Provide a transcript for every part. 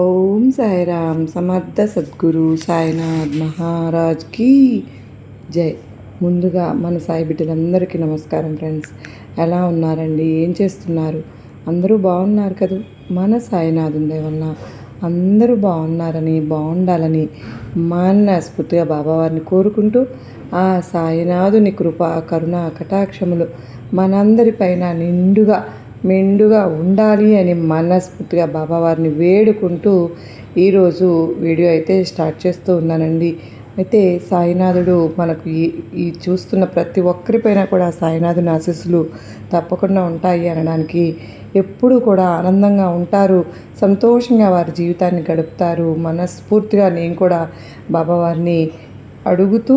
ఓం సాయిరామ్ సమర్థ సద్గురు సాయినాథ్ మహారాజ్కి జై. ముందుగా మన సాయి బిడ్డలందరికీ నమస్కారం ఫ్రెండ్స్. ఎలా ఉన్నారండి? ఏం చేస్తున్నారు? అందరూ బాగున్నారు కదా? మన సాయినాథ్ ఉండే వలన అందరూ బాగున్నారని బాగుండాలని మనస్ఫూర్తిగా బాబావారిని కోరుకుంటూ ఆ సాయినాథుని కృప కరుణ కటాక్షములు మనందరిపైన నిండుగా మెండుగా ఉండాలి అని మనస్ఫూర్తిగా బాబావారిని వేడుకుంటూ ఈరోజు వీడియో అయితే స్టార్ట్ చేస్తూ ఉన్నానండి. అయితే సాయినాథుడు మనకు ఈ ఈ చూస్తున్న ప్రతి ఒక్కరిపైన కూడా సాయినాథుని ఆశీస్సులు తప్పకుండా ఉంటాయి అనడానికి ఎప్పుడూ కూడా ఆనందంగా ఉంటారు. సంతోషంగా వారి జీవితాన్ని గడుపుతారు. మనస్ఫూర్తిగా నేను కూడా బాబావారిని అడుగుతూ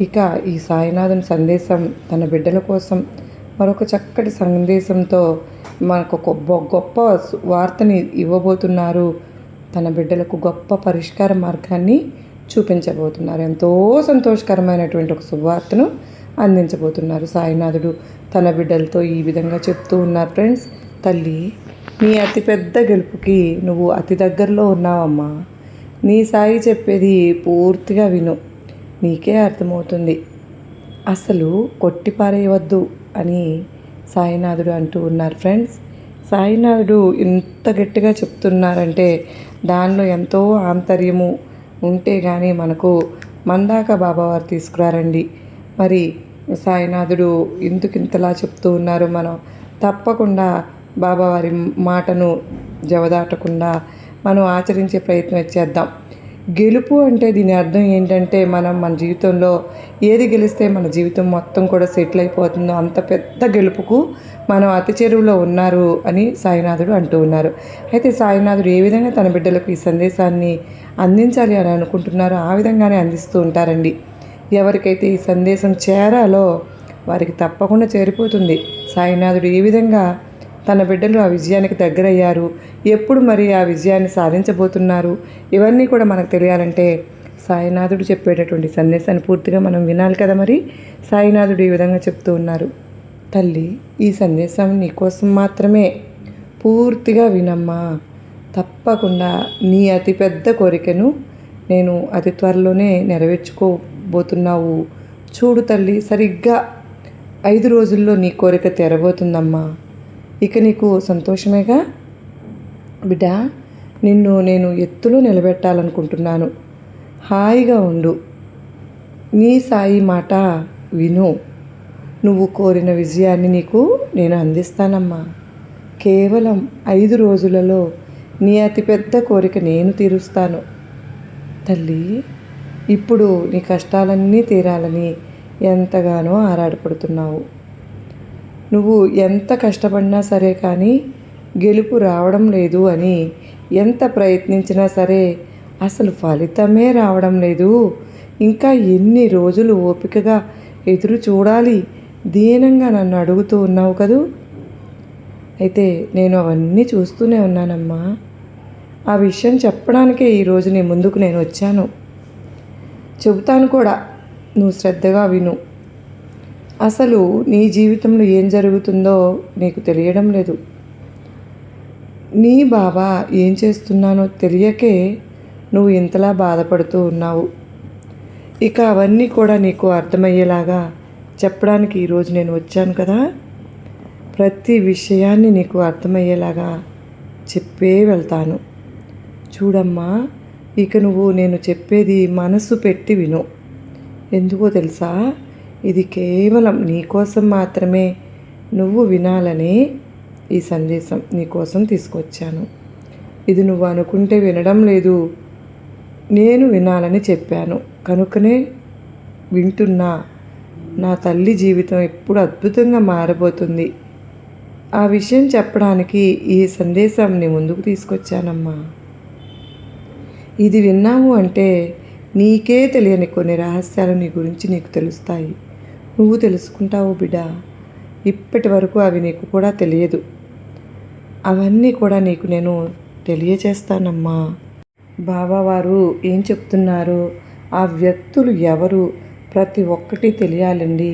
ఇక ఈ సాయినాథుని సందేశం తన బిడ్డల కోసం మరొక చక్కటి సందేశంతో మనకు గొప్ప గొప్ప వార్తని ఇవ్వబోతున్నారు. తన బిడ్డలకు గొప్ప పరిష్కార మార్గాన్ని చూపించబోతున్నారు. ఎంతో సంతోషకరమైనటువంటి ఒక శుభవార్తను అందించబోతున్నారు సాయినాథుడు. తన బిడ్డలతో ఈ విధంగా చెప్తూ ఉన్నారు ఫ్రెండ్స్. తల్లి నీ అతిపెద్ద గెలుపుకి నువ్వు అతి దగ్గరలో ఉన్నావమ్మా. నీ సాయి చెప్పేది పూర్తిగా విను. నీకే అర్థమవుతుంది. అసలు కొట్టిపారేయవద్దు. అని సాయినాథుడు అంటూ ఉన్నారు ఫ్రెండ్స్. సాయినాథుడు ఇంత గట్టిగా చెప్తున్నారంటే దానిలో ఎంతో ఆంతర్యము ఉంటే కానీ మనకు మందాక బాబావారు తీసుకురారండి. మరి సాయినాథుడు ఎందుకు ఇంతలా చెప్తూ ఉన్నారు మనం తప్పకుండా బాబావారి మాటను జవదాటకుండా మనం ఆచరించే ప్రయత్నం చేద్దాం. గెలుపు అంటే దీని అర్థం ఏంటంటే మనం మన జీవితంలో ఏది గెలిస్తే మన జీవితం మొత్తం కూడా సెటిల్ అయిపోతుందో అంత పెద్ద గెలుపుకు మనం అతి చెరువులో ఉన్నారు అని సాయినాథుడు అంటూ ఉన్నారు. అయితే సాయినాథుడు ఏ విధంగా తన బిడ్డలకు ఈ సందేశాన్ని అందించాలి అని అనుకుంటున్నారో ఆ విధంగానే అందిస్తూ ఉంటారండి. ఎవరికైతే ఈ సందేశం చేరాలో వారికి తప్పకుండా చేరిపోతుంది. సాయినాథుడు ఏ విధంగా తన బిడ్డలు ఆ విజయానికి దగ్గరయ్యారు. ఎప్పుడు మరి ఆ విజయాన్ని సాధించబోతున్నారు? ఇవన్నీ కూడా మనకు తెలియాలంటే సాయినాథుడు చెప్పేటటువంటి సందేశాన్ని పూర్తిగా మనం వినాలి కదా మరి? సాయినాథుడు ఈ విధంగా చెప్తూ ఉన్నారు. తల్లి ఈ సందేశం నీకోసం మాత్రమే. పూర్తిగా వినమ్మా. తప్పకుండా నీ అతిపెద్ద కోరికను నేను అతి త్వరలోనే నెరవేర్చుకోబోతున్నావు. చూడు తల్లి సరిగ్గా ఐదు రోజుల్లో నీ కోరిక తెరబోతుందమ్మా. ఇక నీకు సంతోషమేగా? బిడ్డ నిన్ను నేను ఎత్తులో నిలబెట్టాలనుకుంటున్నాను. హాయిగా ఉండు. నీ సాయి మాట విను. నువ్వు కోరిన విజయాన్ని నీకు నేను అందిస్తానమ్మా. కేవలం ఐదు రోజులలో నీ అతిపెద్ద కోరిక నేను తీరుస్తాను. తల్లి ఇప్పుడు నీ కష్టాలన్నీ తీరాలని ఎంతగానో ఆరాటపడుతున్నావు. నువ్వు ఎంత కష్టపడినా సరే కానీ గెలుపు రావడం లేదు అని ఎంత ప్రయత్నించినా సరే అసలు ఫలితమే రావడం లేదు. ఇంకా ఎన్ని రోజులు ఓపికగా ఎదురు చూడాలి? దీనంగా నన్ను అడుగుతూ ఉన్నావు కదూ? అయితే నేను అవన్నీ చూస్తూనే ఉన్నానమ్మా. ఆ విషయం చెప్పడానికే ఈరోజు నీ ముందుకు నేను వచ్చాను. చెబుతాను కూడా. నువ్వు శ్రద్ధగా విను. అసలు నీ జీవితంలో ఏం జరుగుతుందో నీకు తెలియడం లేదు. నీ బాబా ఏం చేస్తున్నానో తెలియకే నువ్వు ఇంతలా బాధపడుతూ ఉన్నావు. ఇక అవన్నీ కూడా నీకు అర్థమయ్యేలాగా చెప్పడానికి ఈరోజు నేను వచ్చాను కదా? ప్రతి విషయాన్ని నీకు అర్థమయ్యేలాగా చెప్పే వెళ్తాను. చూడమ్మా ఇక నువ్వు నేను చెప్పేది మనసు పెట్టి విను. ఎందుకో తెలుసా? ఇది కేవలం నీకోసం మాత్రమే. నువ్వు వినాలనే ఈ సందేశం నీకోసం తీసుకొచ్చాను. ఇది నువ్వు అనుకుంటే వినడం లేదు. నేను వినాలని చెప్పాను. కనుకనే వింటున్నా. నా తల్లి జీవితం ఎప్పుడు అద్భుతంగా మారబోతుంది. ఆ విషయం చెప్పడానికి ఈ సందేశం నీ ముందుకు తీసుకొచ్చానమ్మా. ఇది విన్నాము అంటే నీకే తెలియని కొన్ని రహస్యాలు నీ గురించి నీకు తెలుస్తాయి. నువ్వు తెలుసుకుంటావు బిడ్డ ఇప్పటి వరకు అవి నీకు కూడా తెలియదు. అవన్నీ కూడా నీకు నేను తెలియజేస్తానమ్మా బాబావారు ఏం చెప్తున్నారు? ఆ వ్యక్తులు ఎవరు? ప్రతి ఒక్కటి తెలియాలండి.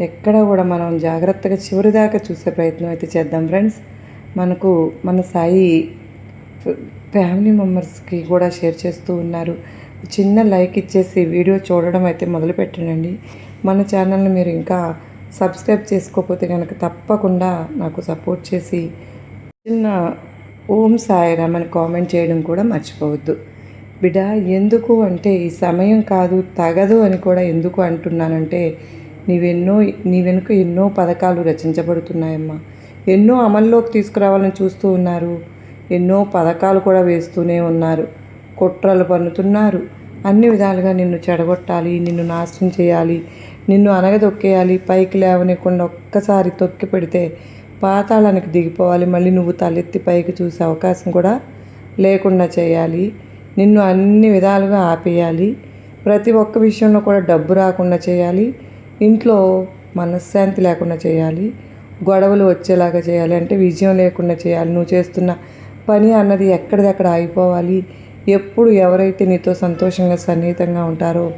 ఎక్కడ కూడా మనం జాగ్రత్తగా చివరిదాకా చూసే ప్రయత్నం అయితే చేద్దాం ఫ్రెండ్స్. మనకు మన సాయి ఫ్యామిలీ మెంబర్స్కి కూడా షేర్ చేస్తూ ఉన్నారు. చిన్న లైక్ ఇచ్చేసి వీడియో చూడడం అయితే మొదలుపెట్టనండి. మన ఛానల్ని మీరు ఇంకా సబ్స్క్రైబ్ చేసుకోకపోతే కనుక తప్పకుండా నాకు సపోర్ట్ చేసి చిన్న ఓం సాయిరామ్ అని కామెంట్ చేయడం కూడా మర్చిపోవద్దు. బిడ్డ ఎందుకు అంటే ఈ సమయం కాదు తగదు అని కూడా ఎందుకు అంటున్నానంటే నీవెన్నో నీ వెనుక ఎన్నో పథకాలు రచించబడుతున్నాయమ్మా. ఎన్నో అమల్లోకి తీసుకురావాలని చూస్తూ ఉన్నారు. ఎన్నో పథకాలు కూడా వేస్తూనే ఉన్నారు. కుట్రలు పన్నుతున్నారు. అన్ని విధాలుగా నిన్ను చెడగొట్టాలి నిన్ను నాశనం చేయాలి నిన్ను అనగదొక్కేయాలి పైకి లేవనీయకుండా ఒక్కసారి తొక్కి పెడితే పాతాళానికి దిగిపోవాలి. మళ్ళీ నువ్వు తలెత్తి పైకి చూసే అవకాశం కూడా లేకుండా చేయాలి. నిన్ను అన్ని విధాలుగా ఆపేయాలి. ప్రతి ఒక్క విషయంలో కూడా డబ్బు రాకుండా చేయాలి. ఇంట్లో మనశ్శాంతి లేకుండా చేయాలి. గొడవలు వచ్చేలాగా చేయాలి. అంటే విజయం లేకుండా చేయాలి. నువ్వు చేస్తున్న పని అన్నది ఎక్కడిదక్కడ ఆగిపోవాలి. ఎప్పుడు ఎవరైతే నీతో సంతోషంగా సన్నిహితంగా ఉంటారో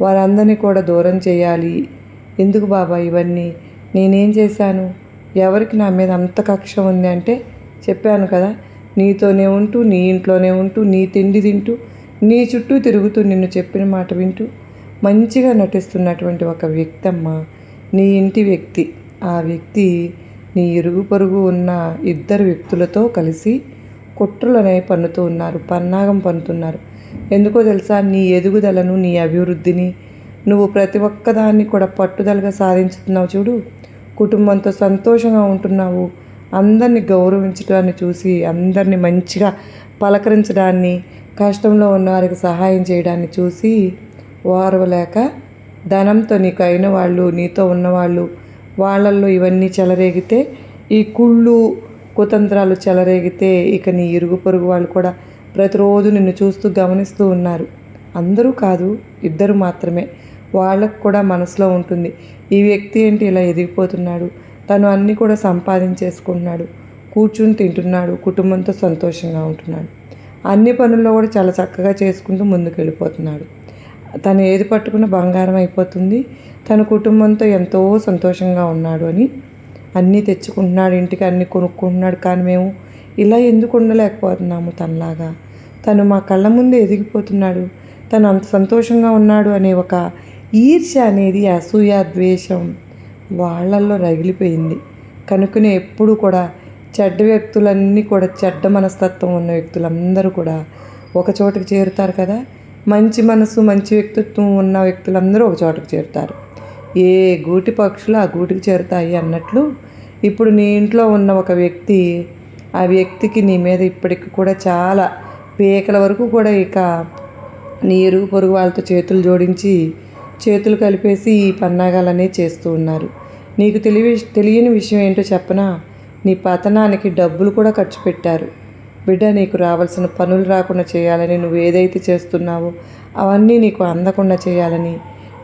వారందరినీ కూడా దూరం చేయాలి. ఎందుకు బాబా ఇవన్నీ? నేనేం చేశాను? ఎవరికి నా మీద అంత కక్ష ఉంది అంటే చెప్పాను కదా నీతోనే ఉంటూ నీ ఇంట్లోనే ఉంటూ నీ తిండి తింటూ నీ చుట్టూ తిరుగుతూ నిన్ను చెప్పిన మాట వింటూ మంచిగా నటిస్తున్నటువంటి ఒక వ్యక్తి అమ్మ నీ ఇంటి వ్యక్తి. ఆ వ్యక్తి నీ ఇరుగు పొరుగు ఉన్న ఇద్దరు వ్యక్తులతో కలిసి కుట్రలనే పన్నుతూ ఉన్నారు పన్నాగం పన్నుతున్నారు. ఎందుకో తెలుసా? నీ ఎదుగుదలను నీ అభివృద్ధిని నువ్వు ప్రతి ఒక్కదాన్ని కూడా పట్టుదలగా సాధించుతున్నావు చూడు. కుటుంబంతో సంతోషంగా ఉంటున్నావు. అందరినీ గౌరవించడాన్ని చూసి అందరినీ మంచిగా పలకరించడాన్ని కష్టంలో ఉన్న వారికి సహాయం చేయడాన్ని చూసి ఓర్వలేక ధనంతో నీకు అయిన వాళ్ళు నీతో ఉన్నవాళ్ళు వాళ్ళల్లో ఇవన్నీ చెలరేగితే ఈ కుళ్ళు కుతంత్రాలు చెలరేగితే ఇక నీ ఇరుగు పొరుగు వాళ్ళు కూడా ప్రతిరోజు నిన్ను చూస్తూ గమనిస్తూ ఉన్నారు. అందరూ కాదు ఇద్దరు మాత్రమే. వాళ్ళకు కూడా మనసులో ఉంటుంది ఈ వ్యక్తి ఏంటి ఇలా ఎదిగిపోతున్నాడు? తను అన్నీ కూడా సంపాదించేసుకుంటున్నాడు. కూర్చుని తింటున్నాడు కుటుంబంతో సంతోషంగా ఉంటున్నాడు. అన్ని పనుల్లో కూడా చాలా చక్కగా చేసుకుంటూ ముందుకు వెళ్ళిపోతున్నాడు తను ఏది పట్టుకున్న బంగారం అయిపోతుంది. తన కుటుంబంతో ఎంతో సంతోషంగా ఉన్నాడు అని అన్నీ తెచ్చుకుంటున్నాడు ఇంటికి అన్నీ కొనుక్కుంటున్నాడు. కానీ మేము ఇలా ఎందుకు ఉండలేకపోతున్నాము తనలాగా? తను మా కళ్ళ ముందే ఎదిగిపోతున్నాడు. తను అంత సంతోషంగా ఉన్నాడు అనే ఒక ఈర్ష్య అనేది అసూయ ద్వేషం వాళ్ళల్లో రగిలిపోయింది. కనుకనే ఎప్పుడు కూడా చెడ్డ వ్యక్తులన్నీ కూడా చెడ్డ మనస్తత్వం ఉన్న వ్యక్తులందరూ కూడా ఒక చోటకి చేరుతారు కదా? మంచి మనసు మంచి వ్యక్తిత్వం ఉన్న వ్యక్తులందరూ ఒక చోటకు చేరుతారు. ఏ గూటి పక్షులు ఆ గూటికి చేరుతాయి అన్నట్లు ఇప్పుడు నీ ఇంట్లో ఉన్న ఒక వ్యక్తి ఆ వ్యక్తికి నీ మీద ఇప్పటికి కూడా చాలా పీకల వరకు కూడా ఇక నీ ఎరుగు పొరుగు వాళ్ళతో చేతులు జోడించి చేతులు కలిపేసి ఈ పన్నాగాలనే చేస్తూ ఉన్నారు. నీకు తెలివి తెలియని విషయం ఏంటో చెప్పనా? నీ పతనానికి డబ్బులు కూడా ఖర్చు పెట్టారు. బిడ్డ నీకు రావాల్సిన పనులు రాకుండా చేయాలని నువ్వు ఏదైతే చేస్తున్నావో అవన్నీ నీకు అందకుండా చేయాలని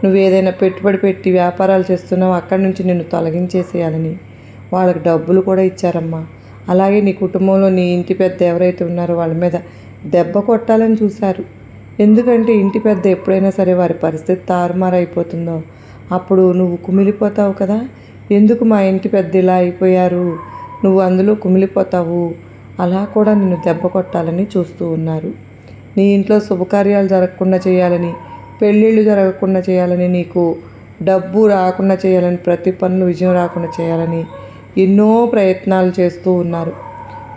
నువ్వు ఏదైనా పెట్టుబడి పెట్టి వ్యాపారాలు చేస్తున్నావు అక్కడి నుంచి నిన్ను తొలగించేసేయాలని. వాళ్ళకి డబ్బులు కూడా ఇచ్చారమ్మా. అలాగే నీ కుటుంబంలో నీ ఇంటి పెద్ద ఎవరైతే ఉన్నారో వాళ్ళ మీద దెబ్బ కొట్టాలని చూశారు. ఎందుకంటే ఇంటి పెద్ద ఎప్పుడైనా సరే వారి పరిస్థితి తారుమారైపోతుందో. అప్పుడు నువ్వు కుమిలిపోతావు కదా. ఎందుకు మా ఇంటి పెద్ద ఇలా అయిపోయారు? నువ్వు అందులో కుమిలిపోతావు. అలా కూడా నిన్ను దెబ్బ కొట్టాలని చూస్తూ ఉన్నారు. నీ ఇంట్లో శుభకార్యాలు జరగకుండా చేయాలని పెళ్ళిళ్ళు జరగకుండా చేయాలని నీకు డబ్బు రాకుండా చేయాలని ప్రతి పనులు విజయం రాకుండా చేయాలని ఎన్నో ప్రయత్నాలు చేస్తూ ఉన్నారు.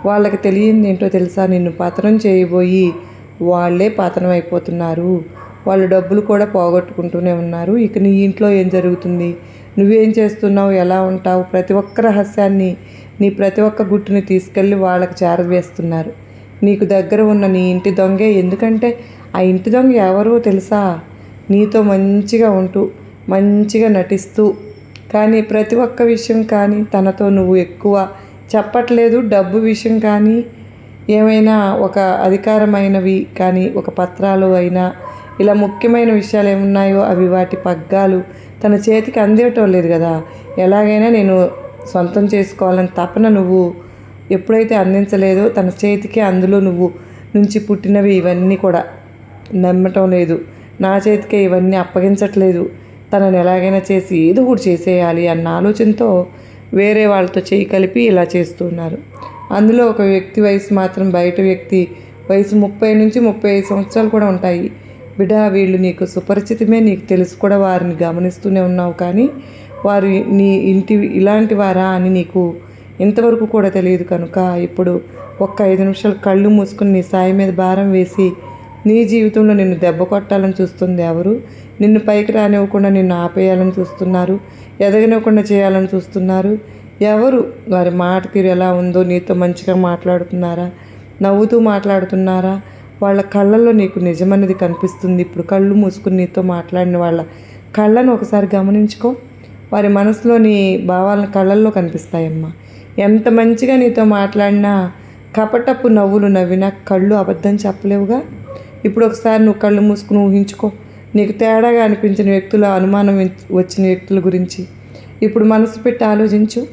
వాళ్ళకి తెలియంది ఏంటో తెలుసా? నిన్ను పతనం చేయబోయి వాళ్ళే పతనం అయిపోతున్నారు. వాళ్ళు డబ్బులు కూడా పోగొట్టుకుంటూనే ఉన్నారు. ఇక నీ ఇంట్లో ఏం జరుగుతుంది? నువ్వేం చేస్తున్నావు? ఎలా ఉంటావు? ప్రతి ఒక్క రహస్యాన్ని నీ ప్రతి ఒక్క గుట్టుని తీసుకెళ్ళి వాళ్ళకి చేరవేస్తున్నారు నీకు దగ్గర ఉన్న నీ ఇంటి దొంగే. ఎందుకంటే ఆ ఇంటి దొంగ ఎవరో తెలుసా? నీతో మంచిగా ఉంటూ మంచిగా నటిస్తూ కానీ ప్రతి ఒక్క విషయం కానీ తనతో నువ్వు ఎక్కువ చెప్పట్లేదు. డబ్బు విషయం కానీ ఏమైనా ఒక అధికారమైనవి కానీ ఒక పత్రాలు అయినా ఇలా ముఖ్యమైన విషయాలు ఏమున్నాయో అవి వాటి పగ్గాలు తన చేతికి అందేయటం లేదు కదా. ఎలాగైనా నేను సొంతం చేసుకోవాలని తపన నువ్వు ఎప్పుడైతే అందించలేదో తన చేతికి అందులో నువ్వు నుంచి పుట్టినవి ఇవన్నీ కూడా నమ్మటం లేదు. నా చేతికే ఇవన్నీ అప్పగించట్లేదు. తనని ఎలాగైనా చేసి ఏదో ఒకటి చేసేయాలి అన్న ఆలోచనతో వేరే వాళ్ళతో చేయి కలిపి ఇలా చేస్తున్నారు. అందులో ఒక వ్యక్తి వయసు మాత్రం బయట వ్యక్తి వయసు ముప్పై నుంచి ముప్పై ఐదు సంవత్సరాలు కూడా ఉంటాయి. బిడా వీళ్ళు నీకు సుపరిచితమే నీకు తెలుసు కూడా వారిని గమనిస్తూనే ఉన్నావు కానీ వారు నీ ఇంటి ఇలాంటి వారా అని నీకు ఇంతవరకు కూడా తెలియదు కనుక ఇప్పుడు ఒక్క ఐదు నిమిషాలు కళ్ళు మూసుకుని నీ సాయి మీద భారం వేసి నీ జీవితంలో నిన్ను దెబ్బ కొట్టాలని చూస్తుంది ఎవరు? నిన్ను పైకి రానివ్వకుండా నిన్ను ఆపేయాలని చూస్తున్నారు? ఎదగనివ్వకుండా చేయాలని చూస్తున్నారు? ఎవరు? వారి మాట తీరు ఎలా ఉందో నీతో మంచిగా మాట్లాడుతున్నారా? నవ్వుతూ మాట్లాడుతున్నారా? వాళ్ళ కళ్ళల్లో నీకు నిజమనేది కనిపిస్తుంది. ఇప్పుడు కళ్ళు మూసుకుని నీతో మాట్లాడిన వాళ్ళ కళ్ళను ఒకసారి గమనించుకో. వారి మనసులోని భావాలను కళ్ళల్లో కనిపిస్తాయమ్మా. ఎంత మంచిగా నీతో మాట్లాడినా కపటపు నవ్వులు నవ్వినా కళ్ళు అబద్ధం చెప్పలేవుగా? ఇప్పుడు ఒకసారి నువ్వు కళ్ళు మూసుకుని ఊహించుకో. నీకు తేడాగా అనిపించిన వ్యక్తుల అనుమానం వచ్చిన వ్యక్తుల గురించి. ఇప్పుడు మనసు పెట్టి ఆలోచించు.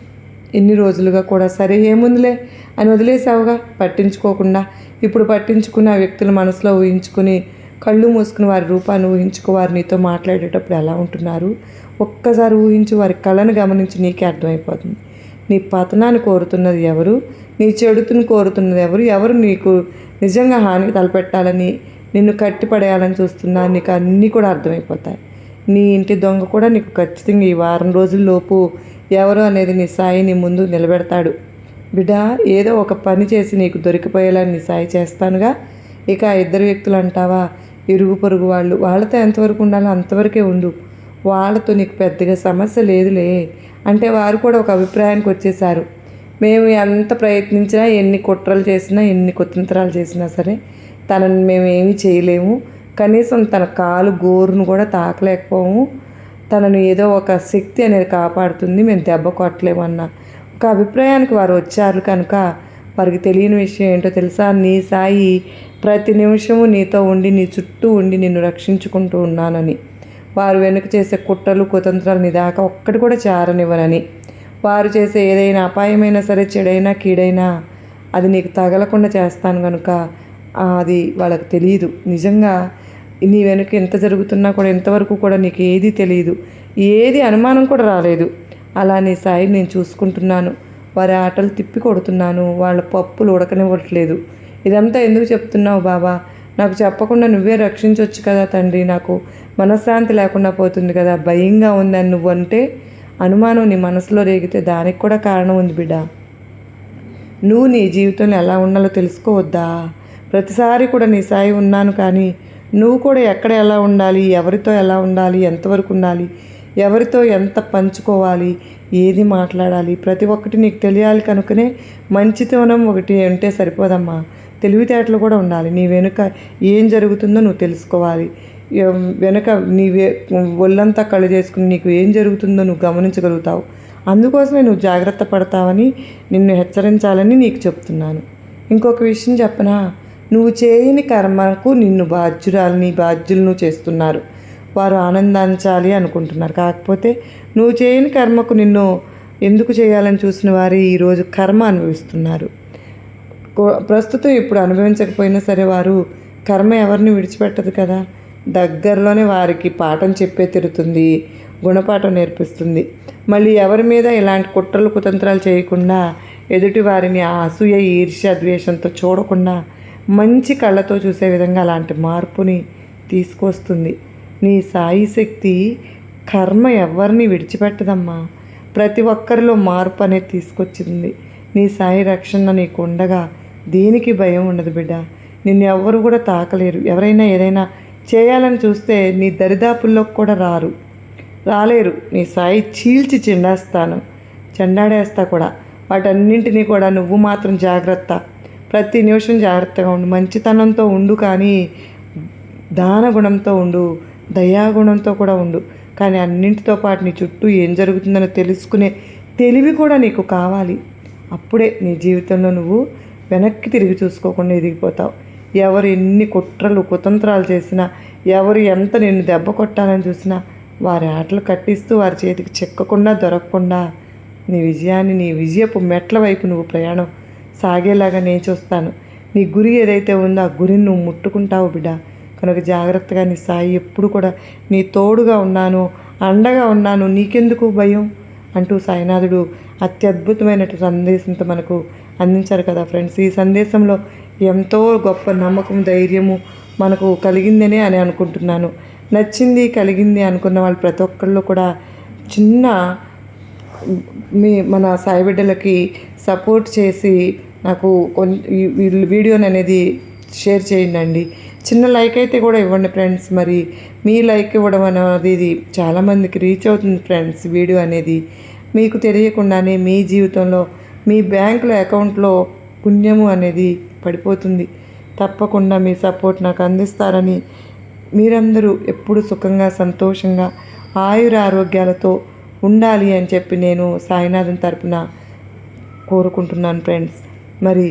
ఎన్ని రోజులుగా కూడా సరే ఏముందిలే అని వదిలేసావుగా? పట్టించుకోకుండా. ఇప్పుడు పట్టించుకున్న వ్యక్తుల మనసులో ఊహించుకుని కళ్ళు మూసుకుని వారి రూపాన్ని ఊహించుకో. వారు నీతో మాట్లాడేటప్పుడు ఎలా ఉంటున్నారు? ఒక్కసారి ఊహించు. వారి కళను గమనించి నీకే అర్థమైపోతుంది. నీ పతనాన్ని కోరుతున్నది ఎవరు? నీ చెడుతుని కోరుతున్నది ఎవరు? ఎవరు నీకు నిజంగా హాని తలపెట్టాలని నిన్ను కట్టిపడేయాలని చూస్తున్నా నీకు అన్నీ కూడా అర్థమైపోతాయి. నీ ఇంటి దొంగ కూడా నీకు ఖచ్చితంగా ఈ వారం రోజుల్లోపు ఎవరు అనేది నీ సాయి నీ ముందు నిలబెడతాడు. బిడ్డ ఏదో ఒక పని చేసి నీకు దొరికిపోయేలా నీ సాయి చేస్తానుగా. ఇక ఆ ఇద్దరు వ్యక్తులు అంటావా ఇరుగు పొరుగు వాళ్ళు వాళ్ళతో ఎంతవరకు ఉండాలో అంతవరకే ఉండు. వాళ్ళతో నీకు పెద్దగా సమస్య లేదులే అంటే వారు కూడా ఒక అభిప్రాయానికి వచ్చేసారు మేము ఎంత ప్రయత్నించినా ఎన్ని కుట్రలు చేసినా ఎన్ని కుతంత్రాలు చేసినా సరే తనని మేమేమి చేయలేము. కనీసం తన కాలు గోరును కూడా తాకలేకపోము. తనను ఏదో ఒక శక్తి అనేది కాపాడుతుంది. మేము దెబ్బ కొట్టలేమన్న. ఒక అభిప్రాయానికి వారు వచ్చారు కనుక వారికి తెలియని విషయం ఏంటో తెలుసా? నీ సాయి ప్రతి నిమిషము నీతో ఉండి నీ చుట్టూ ఉండి నిన్ను రక్షించుకుంటూ ఉన్నానని. వారు వెనుక చేసే కుట్రలు కుతంత్రాలు నీ దాకా ఒక్కటి కూడా చేరనివ్వనని. వారు చేసే ఏదైనా అపాయమైనా సరే చెడైనా కీడైనా అది నీకు తగలకుండా చేస్తాను కనుక అది వాళ్ళకి తెలియదు నిజంగా నీ వెనుక ఎంత జరుగుతున్నా కూడా ఎంతవరకు కూడా నీకు ఏది తెలియదు ఏది అనుమానం కూడా రాలేదు. అలా నీ సాయి నేను చూసుకుంటున్నాను. వారి ఆటలు తిప్పి కొడుతున్నాను. వాళ్ళ పప్పులు ఉడకనివ్వట్లేదు. ఇదంతా ఎందుకు చెప్తున్నావు బాబా? నాకు చెప్పకుండా నువ్వే రక్షించవచ్చు కదా తండ్రి. నాకు మనశ్శాంతి లేకుండా పోతుంది కదా. భయంగా ఉందని నువ్వు అంటే అనుమానం నీ మనసులో రేగితే దానికి కూడా కారణం ఉంది బిడ్డ. నువ్వు నీ జీవితంలో ఎలా ఉండాలో తెలుసుకోవద్దా? ప్రతిసారి కూడా నీ సాయి ఉన్నాను కానీ నువ్వు కూడా ఎక్కడ ఎలా ఉండాలి ఎవరితో ఎలా ఉండాలి ఎంతవరకు ఉండాలి ఎవరితో ఎంత పంచుకోవాలి ఏది మాట్లాడాలి ప్రతి ఒక్కటి నీకు తెలియాలి కనుకనే మంచితనం ఒకటి ఉంటే సరిపోదమ్మా. తెలివితేటలు కూడా ఉండాలి. నీ వెనుక ఏం జరుగుతుందో నువ్వు తెలుసుకోవాలి. వెనుక నీ వే- ఒళ్ళంతా కళ్ళు చేసుకుని నీకు ఏం జరుగుతుందో నువ్వు గమనించగలుగుతావు. అందుకోసమే నువ్వు జాగ్రత్త పడతావని నిన్ను హెచ్చరించాలని నీకు చెప్తున్నాను. ఇంకొక విషయం చెప్పనా? నువ్వు చేయని కర్మకు నిన్ను బాధ్యురాలని బాధ్యులను చేస్తున్నారు. వారు ఆనందించాలి అనుకుంటున్నారు. కాకపోతే నువ్వు చేయని కర్మకు నిన్ను ఎందుకు చేయాలని చూసిన వారు ఈరోజు కర్మ అనుభవిస్తున్నారు. ప్రస్తుతం ఇప్పుడు అనుభవించకపోయినా సరే వారు కర్మ ఎవరిని విడిచిపెట్టదు కదా? దగ్గరలోనే వారికి పాఠం చెప్పే తిరుగుతుంది గుణపాఠం నేర్పిస్తుంది. మళ్ళీ ఎవరి మీద ఇలాంటి కుట్రలు కుతంత్రాలు చేయకుండా ఎదుటి వారిని ఆ అసూయ ఈర్ష్య ద్వేషంతో చూడకుండా మంచి కళ్ళతో చూసే విధంగా అలాంటి మార్పుని తీసుకొస్తుంది. నీ సాయి శక్తి కర్మ ఎవరిని విడిచిపెట్టదమ్మా. ప్రతి ఒక్కరిలో మార్పు అనేది తీసుకొచ్చింది. నీ సాయి రక్షణ నీకు ఉండగా దేనికి భయం ఉండదు బిడ్డ. నిన్ను ఎవ్వరు కూడా తాకలేరు. ఎవరైనా ఏదైనా చేయాలని చూస్తే నీ దరిదాపుల్లోకి కూడా రారు. రాలేరు. నీ సాయి చీల్చి చెండాస్తాను. చెండాడేస్తా కూడా. వాటన్నింటినీ కూడా నువ్వు మాత్రం జాగ్రత్త. ప్రతి నిమిషం జాగ్రత్తగా ఉండు. మంచితనంతో ఉండు కానీ దాన గుణంతో ఉండు దయాగుణంతో కూడా ఉండు. కానీ అన్నింటితో పాటు నీ చుట్టూ ఏం జరుగుతుందో తెలుసుకునే తెలివి కూడా నీకు కావాలి. అప్పుడే నీ జీవితంలో నువ్వు వెనక్కి తిరిగి చూసుకోకుండా ఎదిగిపోతావు. ఎవరు ఎన్ని కుట్రలు కుతంత్రాలు చేసినా ఎవరు ఎంత నిన్ను దెబ్బ కొట్టాలని చూసినా వారి ఆటలు కట్టిస్తూ వారి చేతికి చిక్కకుండా దొరకకుండా నీ విజయాన్ని నీ విజయపు మెట్ల వైపు నువ్వు ప్రయాణం సాగేలాగా నేను చూస్తాను. నీ గురి ఏదైతే ఉందో ఆ గురిని నువ్వు ముట్టుకుంటావు బిడ్డ కనుక జాగ్రత్తగా నీ సాయి ఎప్పుడు కూడా నీ తోడుగా ఉన్నాను అండగా ఉన్నాను నీకెందుకు భయం? అంటూ సాయినాథుడు అత్యద్భుతమైన సందేశంతో మనకు అందించారు కదా ఫ్రెండ్స్. ఈ సందేశంలో ఎంతో గొప్ప నమ్మకం ధైర్యము మనకు కలిగిందనే అని అనుకుంటున్నాను. నచ్చింది కలిగింది అనుకున్న వాళ్ళు ప్రతి ఒక్కళ్ళు కూడా చిన్న మీ మన సాయి బిడ్డలకి సపోర్ట్ చేసి నాకు కొన్ని వీడియోని అనేది షేర్ చేయండి చిన్న లైక్ అయితే కూడా ఇవ్వండి ఫ్రెండ్స్. మరి మీ లైక్ ఇవ్వడం అనేది ఇది చాలామందికి రీచ్ అవుతుంది ఫ్రెండ్స్ వీడియో అనేది. మీకు తెలియకుండానే మీ జీవితంలో మీ బ్యాంకులో అకౌంట్లో పుణ్యము అనేది పడిపోతుంది. తప్పకుండా మీ సపోర్ట్ నాకు అందిస్తారని మీరందరూ ఎప్పుడు సుఖంగా సంతోషంగా ఆయుర ఆరోగ్యాలతో ఉండాలి అని చెప్పి నేను సాయినాథన్ తరపున కోరుకుంటున్నాను ఫ్రెండ్స్. మరి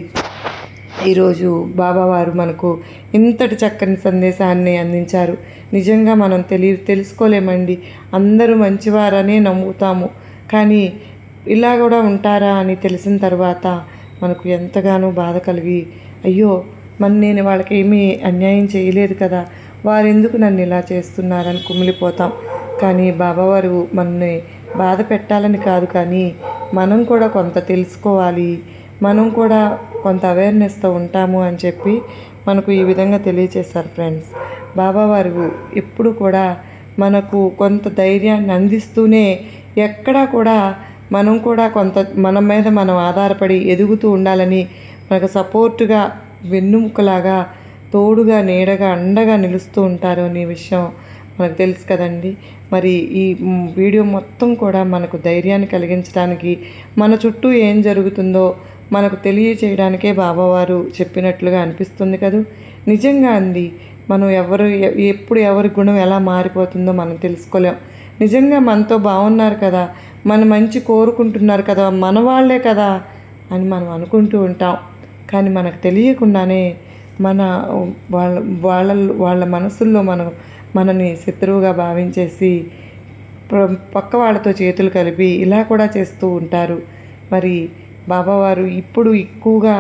ఈరోజు బాబావారు మనకు ఇంతటి చక్కని సందేశాన్ని అందించారు. నిజంగా మనం తెలియ తెలుసుకోలేమండి. అందరూ మంచివారనే నమ్ముతాము. కానీ ఇలా కూడా ఉంటారా అని తెలిసిన తర్వాత మనకు ఎంతగానో బాధ కలిగి అయ్యో మన నేను వాళ్ళకి ఏమీ అన్యాయం చేయలేదు కదా వారు ఎందుకు నన్ను ఇలా చేస్తున్నారని కుమిలిపోతాం. కానీ బాబావారు మనని బాధ పెట్టాలని కాదు కానీ మనం కూడా కొంత తెలుసుకోవాలి. మనం కూడా కొంత అవేర్నెస్తో ఉంటాము అని చెప్పి మనకు ఈ విధంగా తెలియజేశారు ఫ్రెండ్స్ బాబావారు ఎప్పుడు కూడా మనకు కొంత ధైర్యాన్ని అందిస్తూనే ఎక్కడా కూడా మనం కూడా కొంత మన మీద మనం ఆధారపడి ఎదుగుతూ ఉండాలని మనకు సపోర్టుగా వెన్నుముకలాగా తోడుగా నీడగా అండగా నిలుస్తూ ఉంటారు అనే విషయం మనకు తెలుసు కదండి. మరి ఈ వీడియో మొత్తం కూడా మనకు ధైర్యాన్ని కలిగించడానికి మన చుట్టూ ఏం జరుగుతుందో మనకు తెలియచేయడానికే బాబావారు చెప్పినట్లుగా అనిపిస్తుంది కదూ? నిజంగా అంది మనం ఎవరు ఎప్పుడు ఎవరి గుణం ఎలా మారిపోతుందో మనం తెలుసుకోలేం. నిజంగా మనతో బాగున్నారు కదా మన మంచి కోరుకుంటున్నారు కదా మన వాళ్ళే కదా అని మనం అనుకుంటూ ఉంటాం. కానీ మనకు తెలియకుండానే మన వాళ్ళ వాళ్ళ వాళ్ళ మనసుల్లో మనం మనని శత్రువుగా భావించేసి ప్ర- పక్క వాళ్ళతో చేతులు కలిపి ఇలా కూడా చేస్తూ ఉంటారు. మరి బాబావారు ఇప్పుడు ఎక్కువగా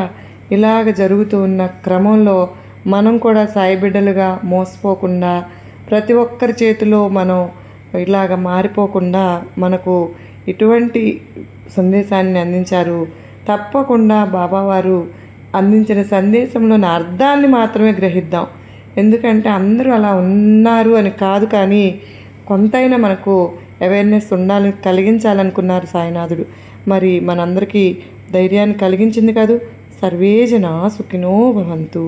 ఇలాగ జరుగుతూ ఉన్న క్రమంలో మనం కూడా సాయిబిడ్డలుగా మోసపోకుండా ప్రతి ఒక్కరి చేతిలో మనం ఇలాగ మారిపోకుండా మనకు ఇటువంటి సందేశాన్ని అందించారు. తప్పకుండా బాబావారు అందించిన సందేశంలోని అర్థాన్ని మాత్రమే గ్రహిద్దాం. ఎందుకంటే అందరూ అలా ఉన్నారు అని కాదు కానీ కొంతైనా మనకు అవేర్నెస్ ఉండాలని కలిగించాలనుకున్నారు సాయినాథుడు. మరి మనందరికీ ధైర్యాన్ని కలిగించింది కాదు. సర్వేజన సుఖినో భవంతు.